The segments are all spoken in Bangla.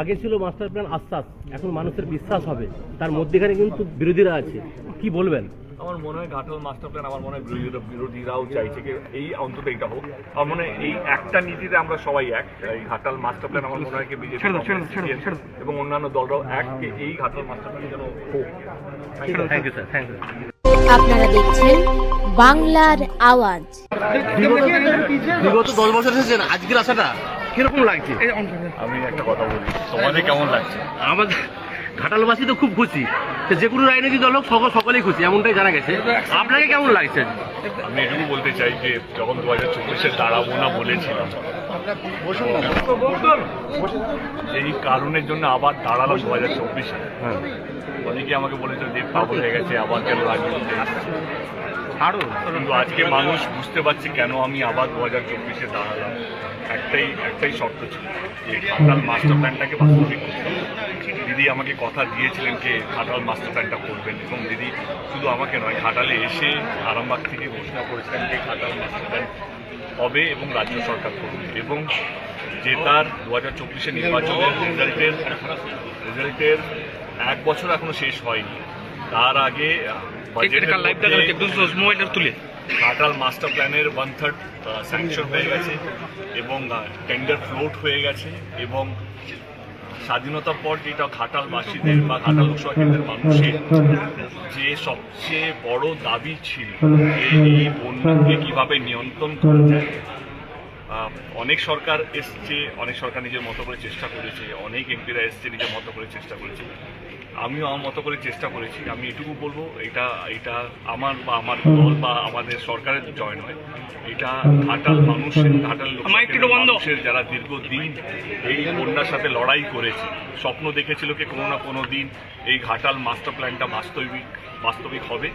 আগে ছিল মাস্টার প্ল্যান আশ্বাস এখন মানুষের বিশ্বাস হবে। তার মধ্যেখানে কিন্তু বিরোধীরা আছে। কি বলবেন? আমার মনে হয় ঘাটাল মাস্টার প্ল্যান আমার মনে হয় বিরোধীরা বিরোধীরাও চাইছে কি এই অন্তত এটা হোক। আমার মনে হয় এই একটা নীতিতে আমরা সবাই এক। এই ঘাটাল মাস্টার প্ল্যান আমার মনে হয় কি বিজেপি এবং অন্যান্য দলরাও এক এই ঘাটাল মাস্টার প্ল্যান যেন হোক। Thank you sir thank you আপনারা দেখছেন বাংলার আওয়াজ। বিগত বিগত দশ বছর এসেছেন আজকের আশাটা। কীরকম লাগছে? আমি একটা কথা বলি তোমাদের কেমন লাগছে? আমাদের ঘাটালবাসী তো খুব খুশি। তো যে কোনো রাজনৈতিক দল হোক সকল সকলেই খুশি এমনটাই জানা গেছে। আপনাকে কেমন লাগছে? আমি এটুকু বলতে চাই যে যখন দু হাজার চব্বিশে দাঁড়াবো না বলেছিলাম এই কারণের জন্য আবার দাঁড়ালাম দু হাজার চব্বিশে হ্যাঁ অনেকে আমাকে বলেছিল যে পাগল হয়ে গেছে আবার কেন রাজনীতিতে এসেছে। আরও কিন্তু আজকে মানুষ বুঝতে পারছে কেন আমি আবার দু হাজার চব্বিশে দাঁড়ালাম। একটাই একটাই শর্ত ছিল যে ঘাটাল মাস্টার প্ল্যানটাকে বাস্তবিক দিদি আমাকে কথা দিয়েছিলেন যে ঘাটাল মাস্টার প্ল্যানটা করবেন এবং দিদি শুধু আমাকে নয় ঘাটালে এসে আরামবাগ থেকে ঘোষণা করেছিলেন যে ঘাটাল মাস্টার প্ল্যান হবে এবং রাজ্য সরকার করবে। এবং যে তার দু হাজার চব্বিশে নির্বাচনের রেজাল্টের রেজাল্টের এক বছর এখনও শেষ হয়নি। তার আগে তুলে। ঘাটাল মাস্টার প্ল্যানের ওয়ান থার্ড স্যাংশন হয়ে গেছে এবং টেন্ডার ফ্লোট হয়ে গেছে এবং স্বাধীনতার পর যেটা ঘাটালবাসীদের বা ঘাটাল লোকসভা কেন্দ্রের মানুষের যে সবচেয়ে বড় দাবি ছিল যে এই বন্যাকে কীভাবে নিয়ন্ত্রণ করা যায় অনেক সরকার এসছে অনেক সরকার নিজের মতো করে চেষ্টা করেছে অনেক এমপিরা এসছে নিজের মতো করে চেষ্টা করেছে। আমিও আমার মতো করে চেষ্টা করেছি। আমি এটুকু বলব এটা এটা আমার বা আমার দল বা আমাদের সরকারের জয় নয়। এটা ঘাটাল মানুষের ঘাটাল। মানুষের যারা দীর্ঘদিন এই বন্যার সাথে লড়াই করেছে স্বপ্ন দেখেছিল কি কোনো না কোনো দিন এই ঘাটাল মাস্টার প্ল্যানটা বাস্তবিক বাস্তবিক হবে।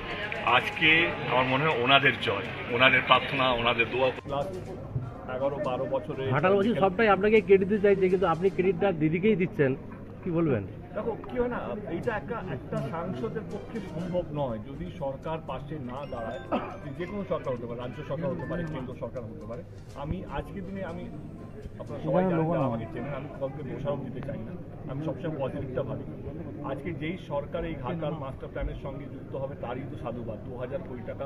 আজকে আমার মনে হয় ওনাদের জয় ওনাদের প্রার্থনা ওনাদের দোয়া। এগারো বারো বছরে বছর সবটাই আপনাকে ক্রেডিট দিতে চাইছে কিন্তু আপনি ক্রেডিটটা দিদিকেই দিচ্ছেন। কি বলবেন? দেখো কি হয় না এইটা একটা একটা সাংসদের পক্ষে সম্ভব নয় যদি সরকার পাশে না দাঁড়ায়। যে কোনো সরকার হতে পারে রাজ্য সরকার হতে পারে কেন্দ্র সরকার হতে পারে। আমি আজকের দিনে আমি আপনারা সবাই জানেন আমাকে চেনেন আমি কাউকে দোষারোপ দিতে চাই না। আমি সবসময় পজিটিভটা ভাবি। আজকে যেই সরকার এই ঘাটাল মাস্টার প্ল্যানের সঙ্গে যুক্ত হবে তারই তো সাধুবাদ। দু হাজার কোটি টাকা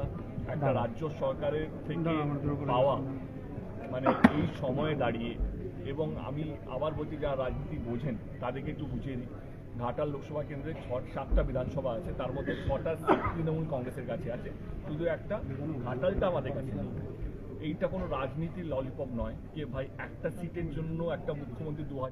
একটা রাজ্য সরকারের থেকে পাওয়া মানে এই সময়ে দাঁড়িয়ে, এবং আমি আবার বলছি যারা রাজনীতি বোঝেন, তাদেরকে একটু বুঝিয়ে দিই। ঘাটাল লোকসভা কেন্দ্রে ছ সাতটা বিধানসভা আছে, তার মধ্যে ছটা তৃণমূল কংগ্রেসের কাছে আছে। শুধু একটা, ঘাটালটা আমাদের কাছে এইটা কোনো রাজনীতির ললিপপ নয় যে ভাই একটা সিটের জন্য একটা মুখ্যমন্ত্রী দু হাজার